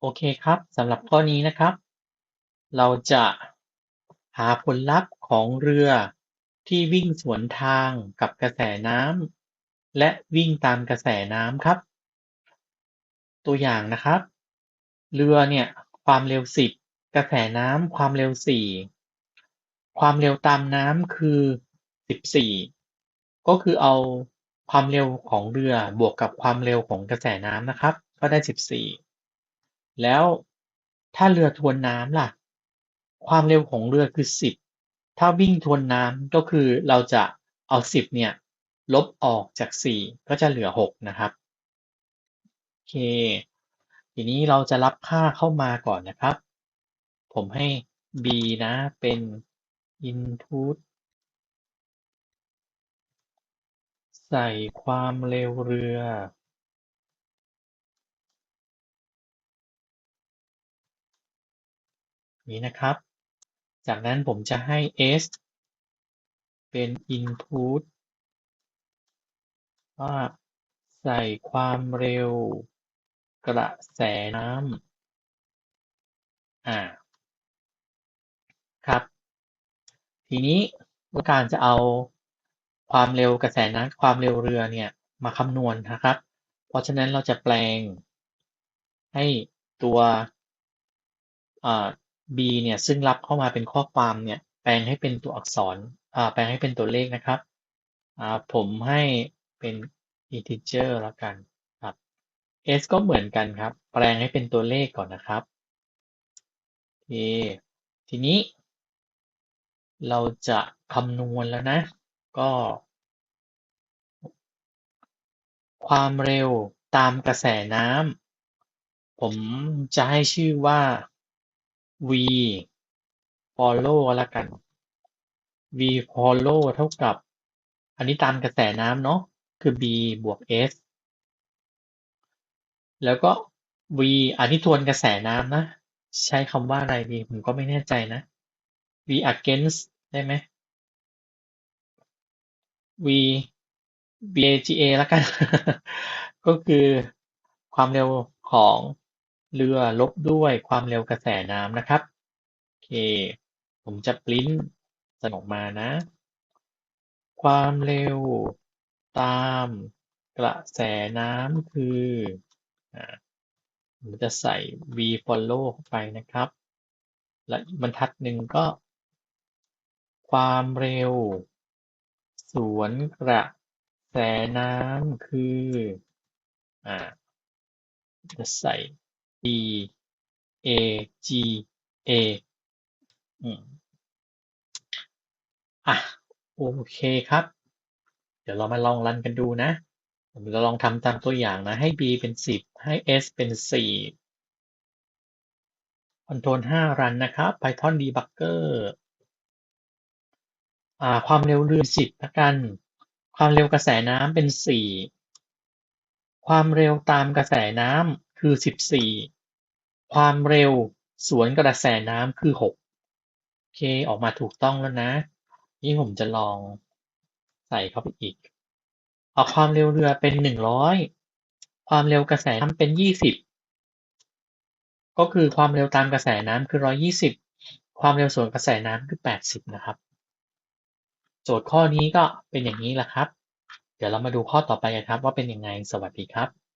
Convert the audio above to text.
โอเคครับสำหรับข้อนี้นะครับ เราจะหาผลลัพธ์ของเรือที่วิ่งสวนทางกับกระแสน้ำและวิ่งตามกระแสน้ำครับ ตัวอย่างนะครับ เรือเนี่ยความเร็ว 10 กระแสน้ำความเร็ว 4 ความเร็วตามน้ำคือ 14 ก็คือเอาความเร็วของเรือบวกกับความเร็วของกระแสน้ำนะครับ ก็ได้ 14 แล้วถ้าเรือทวนน้ำล่ะ ความเร็วของเรือคือ10ถ้าวิ่งทวนน้ำก็คือเราจะเอา10เนี่ยลบออกจาก4ก็จะเหลือ6นะครับโอเค ทีนี้เราจะรับค่าเข้ามาก่อนนะครับ ผมให้ b นะเป็น input ใส่ความเร็วเรือ นี้นะครับ จากนั้นผมจะให้ s เป็น input ว่าใส่ความเร็วกระแสน้ำอ่าครับ ทีนี้ต้องการจะเอาความเร็วกระแสน้ำความเร็วเรือเนี่ยมาคำนวณนะครับ เพราะฉะนั้นเราจะแปลงให้ตัว b เนี่ยซึ่งรับเข้ามาเป็นข้อความเนี่ยแปลงให้เป็นตัวอักษรแปลงให้เป็นตัวเลขนะครับผมให้เป็น integer แล้วกันครับ s ก็เหมือนกันครับ แปลงให้เป็นตัวเลขก่อนนะครับโอเทีนี้ เราจะคำนวณแล้วนะ ก็ ความเร็วตามกระแสน้ำผมจะให้ชื่อว่า v follow แล้วกัน v follow เท่ากับ อันนี้ตามกระแสน้ำเนาะคือ b บวก s แล้วก็ v อันนี้ทวนกระแสน้ำนะ ใช้คำว่าอะไรดีผมก็ไม่แน่ใจนะ v against ได้ไหม v VAGA แล้วกัน ก็คือความเร็วของ เรือลบด้วยความเร็วกระแสน้ำนะครับ โอเค ผมจะปริ้นสออกมานะ ความเร็วตามกระแสน้ำคืออผมจะใส่ v follow เข้าไปนะครับ และบรรทัดหนึ่งก็ ความเร็ว สวนกระแสน้ำคือ อ่า จะใส่ d a g a อืมอะโอเคครับ เดี๋ยวเรามาลองรันกันดูนะผมจะลองทำตามตัวอย่างนะ ให้ b เป็น 10 ให้ s เป็น4คอนโทรล5รันนะครับ Python debugger อ่า ความเร็วเรือ 10ละกัน ความเร็วกระแสน้ำเป็น 4 ความเร็วตามกระแสน้ำ คือ14ความเร็วสวนกระแสน้ำคือ6โอเค ออกมาถูกต้องแล้วนะ นี่ผมจะลองใส่เข้าไปอีก เอาความเร็วเรือเป็น100ความเร็วกระแสน้ำเป็น20ก็คือความเร็วตามกระแสน้ำคือ120ความเร็วสวนกระแสน้ำคือ80นะครับ โจทย์ข้อนี้ก็เป็นอย่างนี้แหละครับ เดี๋ยวเรามาดูข้อต่อไปกันครับ ว่าเป็นยังไง สวัสดีครับ